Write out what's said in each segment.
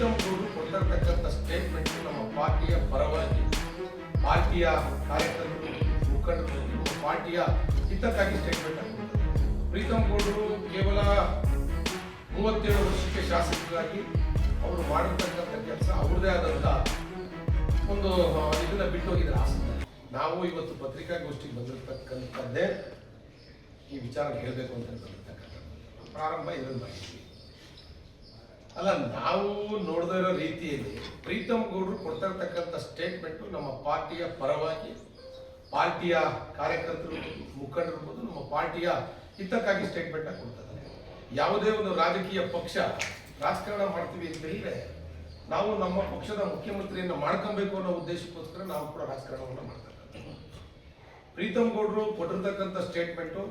ಗೌಡ್ರು ಕೊಟ್ಟಿರ್ತಕ್ಕಂಥ ಸ್ಟೇಟ್ಮೆಂಟ್ ನಮ್ಮ ಪಾರ್ಟಿಯ ಪರವಾಗಿ, ಪಾರ್ಟಿಯ ಕಾರ್ಯಕರ್ತರು, ಮುಖಂಡರು, ಪಾರ್ಟಿಯ ಹಿತಕ್ಕಾಗಿ ಸ್ಟೇಟ್ಮೆಂಟ್ ಪ್ರೀತಮ್ ಗೌಡರು ಕೇವಲ ಮೂವತ್ತೇಳು ವರ್ಷಕ್ಕೆ ಶಾಸಕರಾಗಿ ಅವರು ಮಾಡಿರ್ತಕ್ಕಂಥ ಕೆಲಸ ಅವ್ರದೇ ಆದಂಥ ಒಂದು ಇದನ್ನ ಬಿಟ್ಟು ಹೋಗಿದ್ರೆ ಆಸಕ್ತಿ ನಾವು ಇವತ್ತು ಪತ್ರಿಕಾಗೋಷ್ಠಿಗೆ ಬಂದಿರತಕ್ಕಂಥದ್ದೇ ಈ ವಿಚಾರ ಹೇಳಬೇಕು ಅಂತ ಪ್ರಾರಂಭ ಮಾಡಿದ್ವಿ ಅಲ್ಲ, ನಾವು ನೋಡದೇ ಇರೋ ರೀತಿಯಲ್ಲಿ ಪ್ರೀತಮ್ ಗೌಡರು ಕೊಡ್ತಾ ಸ್ಟೇಟ್ಮೆಂಟು ನಮ್ಮ ಪಾರ್ಟಿಯ ಪರವಾಗಿ, ಪಾರ್ಟಿಯ ಕಾರ್ಯಕರ್ತರು, ಮುಖಂಡರು ನಮ್ಮ ಪಾರ್ಟಿಯ ಹಿತಕ್ಕಾಗಿ ಸ್ಟೇಟ್ಮೆಂಟ್ ಕೊಡ್ತಾ ಯಾವುದೇ ಒಂದು ರಾಜಕೀಯ ಪಕ್ಷ ರಾಜಕಾರಣ ಮಾಡ್ತೀವಿ ಅಂತ ಹೇಳಿದ್ರೆ ನಾವು ನಮ್ಮ ಪಕ್ಷದ ಮುಖ್ಯಮಂತ್ರಿಯನ್ನು ಮಾಡ್ಕೊಬೇಕು ಅನ್ನೋ ಉದ್ದೇಶಕ್ಕೋಸ್ಕರ ನಾವು ಕೂಡ ರಾಜಕಾರಣವನ್ನು ಮಾಡ್ತಕ್ಕಂಥದ್ದು ಪ್ರೀತಮ್ ಗೌಡರು ಕೊಟ್ಟಿರ್ತಕ್ಕಂಥ ಸ್ಟೇಟ್ಮೆಂಟು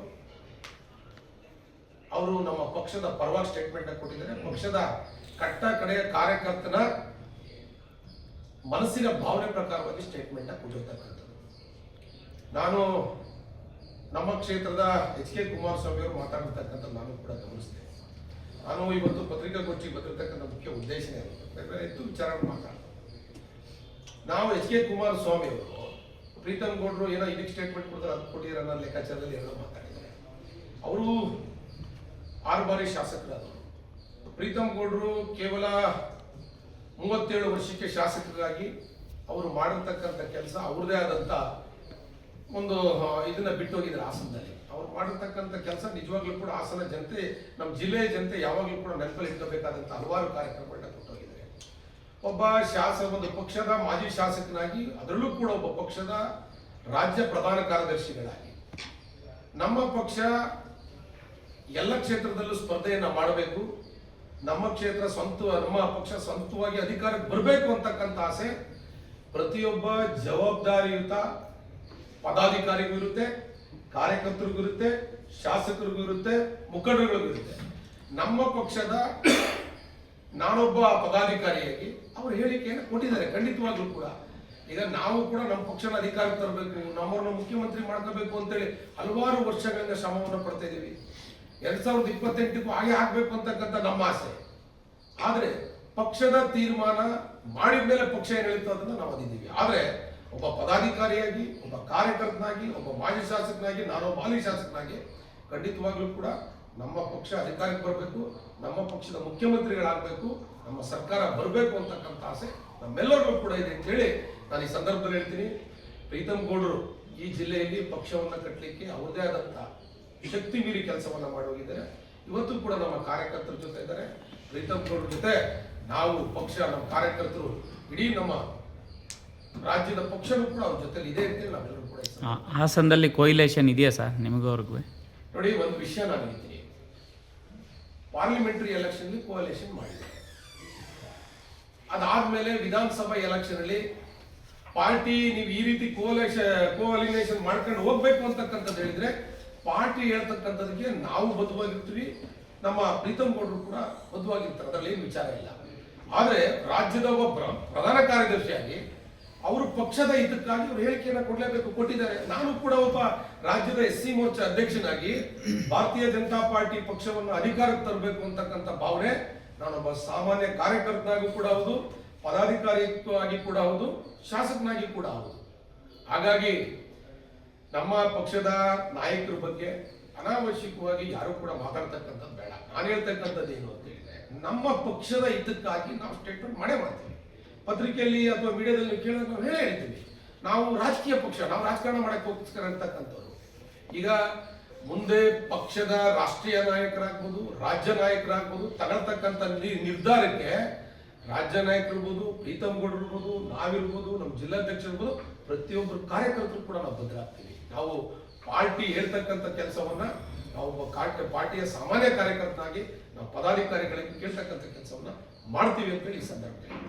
ಅವರು ನಮ್ಮ ಪಕ್ಷದ ಪರವಾಗಿ ಸ್ಟೇಟ್ಮೆಂಟ್ ಕೊಟ್ಟಿದ್ದಾರೆ. ಪಕ್ಷದ ಕಟ್ಟ ಕಡೆಯ ಕಾರ್ಯಕರ್ತನ ಮನಸ್ಸಿನ ಭಾವನೆ ಪ್ರಕಾರವಾಗಿ ಸ್ಟೇಟ್ಮೆಂಟ್ ಕೊಟ್ಟಿರ್ತಕ್ಕಂಥದ್ದು. ನಾನು ನಮ್ಮ ಕ್ಷೇತ್ರದ ಎಚ್ ಕೆ ಕುಮಾರಸ್ವಾಮಿ ಅವರು ಮಾತಾಡಿರ್ತಕ್ಕಂಥ ನಾನು ಕೂಡ ಗಮನಿಸಿದೆ ನಾನು ಇವತ್ತು ಪತ್ರಿಕಾಗೋಷ್ಠಿ ಬಂದಿರತಕ್ಕಂಥ ಮುಖ್ಯ ಉದ್ದೇಶನೇ ಅದು. ಬೇರೆ ಬೇರೆ ಹೆಚ್ಚು ವಿಚಾರ ಮಾತಾಡ ನಾವು ಎಚ್ ಕೆ ಕುಮಾರಸ್ವಾಮಿ ಅವರು ಪ್ರೀತಮ್ ಗೌಡ್ರು ಏನೋ ಇದಕ್ಕೆ ಸ್ಟೇಟ್ಮೆಂಟ್ ಕೊಡ್ತಾರೆ, ಅದು ಕೊಟ್ಟಿರೋ ನನ್ನ ಲೆಕ್ಕಾಚಾರದಲ್ಲಿ ಏನೋ ಆರು ಬಾರಿ ಶಾಸಕರಾದರು ಪ್ರೀತಮ್ ಗೌಡರು ಕೇವಲ ಮೂವತ್ತೇಳು ವರ್ಷಕ್ಕೆ ಶಾಸಕರಾಗಿ ಅವರು ಮಾಡಿರ್ತಕ್ಕಂಥ ಕೆಲಸ ಅವ್ರದೇ ಆದಂಥ ಒಂದು ಇದನ್ನ ಬಿಟ್ಟು ಹಾಸನದಲ್ಲಿ. ಅವ್ರು ಮಾಡಿರ್ತಕ್ಕಂಥ ಕೆಲಸ ನಿಜವಾಗ್ಲೂ ಕೂಡ ಹಾಸನ ಜನತೆ ನಮ್ಮ ಜಿಲ್ಲೆಯ ಜನತೆ ಯಾವಾಗಲೂ ಕೂಡ ನೆನಪಲ್ಲಿ ಇಟ್ಕೋಬೇಕಾದಂಥ ಹಲವಾರು ಕಾರ್ಯಕ್ರಮಗಳನ್ನ ಕೊಟ್ಟು ಹೋಗಿದ್ದಾರೆ ಒಬ್ಬ ಶಾಸಕ ಒಂದು ಪಕ್ಷದ ಮಾಜಿ ಶಾಸಕನಾಗಿ, ಅದರಲ್ಲೂ ಕೂಡ ಒಬ್ಬ ಪಕ್ಷದ ರಾಜ್ಯ ಪ್ರಧಾನ ಕಾರ್ಯದರ್ಶಿಗಳಾಗಿ. ನಮ್ಮ ಪಕ್ಷ ಎಲ್ಲ ಕ್ಷೇತ್ರದಲ್ಲೂ ಸ್ಪರ್ಧೆಯನ್ನು ಮಾಡಬೇಕು. ನಮ್ಮ ಕ್ಷೇತ್ರ ಸ್ವಂತ, ನಮ್ಮ ಪಕ್ಷ ಸ್ವಂತವಾಗಿ ಅಧಿಕಾರಕ್ಕೆ ಬರಬೇಕು ಅಂತಕ್ಕಂಥ ಆಸೆ ಪ್ರತಿಯೊಬ್ಬ ಜವಾಬ್ದಾರಿಯುತ ಪದಾಧಿಕಾರಿಗೂ ಇರುತ್ತೆ, ಕಾರ್ಯಕರ್ತರಿಗೂ ಇರುತ್ತೆ, ಶಾಸಕರಿಗೂ ಇರುತ್ತೆ, ಮುಖಂಡರಿಗೂ ಇರುತ್ತೆ. ನಮ್ಮ ಪಕ್ಷದ ನಾನೊಬ್ಬ ಪದಾಧಿಕಾರಿಯಾಗಿ ಅವರು ಹೇಳಿಕೆಯನ್ನು ಕೊಟ್ಟಿದ್ದಾರೆ, ಖಂಡಿತವಾಗ್ಲೂ ಕೂಡ. ಈಗ ನಾವು ಕೂಡ ನಮ್ಮ ಪಕ್ಷನ ಅಧಿಕಾರಕ್ಕೆ ತರಬೇಕು ನಮ್ಮನ್ನು ಮುಖ್ಯಮಂತ್ರಿ ಮಾಡ್ಕೋಬೇಕು ಅಂತೇಳಿ ಹಲವಾರು ವರ್ಷಗಳಿಂದ ಶ್ರಮವನ್ನು ಪಡ್ತಾ ಇದ್ದೀವಿ. ಎರಡ್ ಸಾವಿರದ ಇಪ್ಪತ್ತೆಂಟಕ್ಕೂ ಹಾಗೆ ಆಗ್ಬೇಕು ಅಂತಕ್ಕಂಥ ನಮ್ಮ ಆಸೆ. ಆದ್ರೆ ಪಕ್ಷದ ತೀರ್ಮಾನ ಮಾಡಿದ ಮೇಲೆ ಪಕ್ಷ ಏನ್ ಹೇಳ್ತೋ ಅದನ್ನ ನಾವು ಅದಿದ್ದೀವಿ. ಆದ್ರೆ ಒಬ್ಬ ಪದಾಧಿಕಾರಿಯಾಗಿ, ಒಬ್ಬ ಕಾರ್ಯಕರ್ತನಾಗಿ, ಒಬ್ಬ ಮಾಜಿ ಶಾಸಕನಾಗಿ, ನಾನೊಬ್ಬ ಮಾಲಿ ಶಾಸಕನಾಗಿ ಖಂಡಿತವಾಗ್ಲೂ ಕೂಡ ನಮ್ಮ ಪಕ್ಷ ಅಧಿಕಾರಕ್ಕೆ ಬರಬೇಕು, ನಮ್ಮ ಪಕ್ಷದ ಮುಖ್ಯಮಂತ್ರಿಗಳಾಗಬೇಕು, ನಮ್ಮ ಸರ್ಕಾರ ಬರಬೇಕು ಅಂತಕ್ಕಂಥ ಆಸೆ ನಮ್ಮೆಲ್ಲರಿಗೂ ಕೂಡ ಇದೆ ಅಂತ ಹೇಳಿ ನಾನು ಈ ಸಂದರ್ಭದಲ್ಲಿ ಹೇಳ್ತೀನಿ. ಪ್ರೀತಮ್ ಗೌಡರು ಈ ಜಿಲ್ಲೆಯಲ್ಲಿ ಪಕ್ಷವನ್ನು ಕಟ್ಟಲಿಕ್ಕೆ ಅವರದೇ ಆದಂತ ಶಕ್ತಿ ಮೀರಿ ಕೆಲಸವನ್ನ ಮಾಡೋಗಿದ್ದಾರೆ ಇವತ್ತು ಕೂಡ ನಮ್ಮ ಕಾರ್ಯಕರ್ತರ ಜೊತೆ ಇದ್ದಾರೆ. ರೈತ ಗೌಡ್ರ ಜೊತೆ ನಾವು ಪಕ್ಷ ನಮ್ಮ ಕಾರ್ಯಕರ್ತರು ಇಡೀ ನಮ್ಮ ರಾಜ್ಯದ ಪಕ್ಷನೂ ಕೂಡ ಅವ್ರ ಜೊತೆ ಇದೆ ಅಂತೇಳಿ ನಾವೆಲ್ಲರೂ ಕೂಡ ಹಾಸನದಲ್ಲಿ ಕೊಯ್ಲೇಷನ್ ಇದೆಯಾ ಸರ್ ನಿಮಗೂ ಅವ್ರಿಗೂ? ನೋಡಿ ಒಂದು ವಿಷಯ ನಾನು ಹೇಳ್ತೀನಿ. ಪಾರ್ಲಿಮೆಂಟರಿ ಎಲೆಕ್ಷನ್ ಕೋಅಲೇಷನ್ ಮಾಡಿದೆ. ಅದಾದ್ಮೇಲೆ ವಿಧಾನಸಭಾ ಎಲೆಕ್ಷನ್ ಅಲ್ಲಿ ಪಾರ್ಟಿ ನೀವು ಈ ರೀತಿ ಕೋಲೇಷ ಕೋಲಿನೇಷನ್ ಮಾಡ್ಕೊಂಡು ಹೋಗ್ಬೇಕು ಅಂತಕ್ಕಂಥದ್ದು ಹೇಳಿದ್ರೆ ಪಾರ್ಟಿ ಹೇಳ್ತಕ್ಕಂಥದಕ್ಕೆ ನಾವು ಬದ್ಧವಾಗಿರ್ತೀವಿ, ನಮ್ಮ ಪ್ರೀತಮ್ ಗೌಡರು ಕೂಡ ಬದ್ಧವಾಗಿರ್ತಾರೆ. ಅದರಲ್ಲಿ ಏನು ವಿಚಾರ ಇಲ್ಲ. ಆದರೆ ರಾಜ್ಯದ ಒಬ್ಬ ಪ್ರಧಾನ ಕಾರ್ಯದರ್ಶಿಯಾಗಿ ಅವರು ಪಕ್ಷದ ಹಿತಕ್ಕಾಗಿ ಅವರು ಹೇಳಿಕೆಯನ್ನು ಕೊಡಲೇಬೇಕು, ಕೊಟ್ಟಿದ್ದಾರೆ. ನಾನು ಕೂಡ ಒಬ್ಬ ರಾಜ್ಯದ ಎಸ್ ಸಿ ಮೋರ್ಚಾ ಅಧ್ಯಕ್ಷನಾಗಿ ಭಾರತೀಯ ಜನತಾ ಪಾರ್ಟಿ ಪಕ್ಷವನ್ನು ಅಧಿಕಾರಕ್ಕೆ ತರಬೇಕು ಅಂತಕ್ಕಂಥ ಭಾವನೆ ನಾನೊಬ್ಬ ಸಾಮಾನ್ಯ ಕಾರ್ಯಕರ್ತನಾಗೂ ಕೂಡ ಹೌದು ಪದಾಧಿಕಾರಿಯಾಗಿ ಕೂಡ ಹೌದು, ಶಾಸಕನಾಗಿ ಕೂಡ ಹೌದು. ಹಾಗಾಗಿ ನಮ್ಮ ಪಕ್ಷದ ನಾಯಕರ ಬಗ್ಗೆ ಅನಾವಶ್ಯಕವಾಗಿ ಯಾರು ಕೂಡ ಮಾತಾಡ್ತಕ್ಕಂಥದ್ದು ಬೇಡ. ನಾನು ಹೇಳ್ತಕ್ಕಂಥದ್ದು ಏನು ಅಂತ ಹೇಳಿದ್ರೆ, ನಮ್ಮ ಪಕ್ಷದ ಹಿತಕ್ಕಾಗಿ ನಾವು ಸ್ಟೇಟ್ಮೆಂಟ್ ಮಾಡೇ ಮಾಡ್ತೀವಿ. ಪತ್ರಿಕೆಯಲ್ಲಿ ಅಥವಾ ಮೀಡಿಯಾದಲ್ಲಿ ಕೇಳಿದ್ರೆ ನಾವು ಹೇಳೇ ಹೇಳ್ತೀವಿ. ನಾವು ರಾಜಕೀಯ ಪಕ್ಷ, ನಾವು ರಾಜಕಾರಣ ಮಾಡಕ್ಕೆ ಹೋಗ್ತಾರೆ ಅಂತಕ್ಕಂಥವ್ರು. ಈಗ ಮುಂದೆ ಪಕ್ಷದ ರಾಷ್ಟ್ರೀಯ ನಾಯಕರಾಗ್ಬೋದು, ರಾಜ್ಯ ನಾಯಕರಾಗ್ಬೋದು, ತಗೊಳ್ತಕ್ಕಂಥ ನಿರ್ಧಾರಕ್ಕೆ ರಾಜ್ಯ ನಾಯಕರಿರ್ಬೋದು ಪ್ರೀತಮ್ ಗೌಡ್ರು ಇರ್ಬೋದು, ನಾವಿರ್ಬೋದು, ನಮ್ಮ ಜಿಲ್ಲಾಧ್ಯಕ್ಷರಿರ್ಬೋದು ಪ್ರತಿಯೊಬ್ಬರು ಕಾರ್ಯಕರ್ತರು ಕೂಡ ನಾವು ಬದಲಾಗ್ತೀವಿ ನಾವು ಪಾರ್ಟಿ ಹೇಳ್ತಕ್ಕಂಥ ಕೆಲಸವನ್ನ ನಾವು ಒಬ್ಬ ಪಾರ್ಟಿಯ ಸಾಮಾನ್ಯ ಕಾರ್ಯಕರ್ತನಾಗಿ ನಾವು ಪದಾಧಿಕಾರಿಗಳಿಗೆ ಕೇಳ್ತಕ್ಕಂಥ ಕೆಲಸವನ್ನ ಮಾಡ್ತೀವಿ ಅಂತೇಳಿ ಈ ಸಂದರ್ಭದಲ್ಲಿ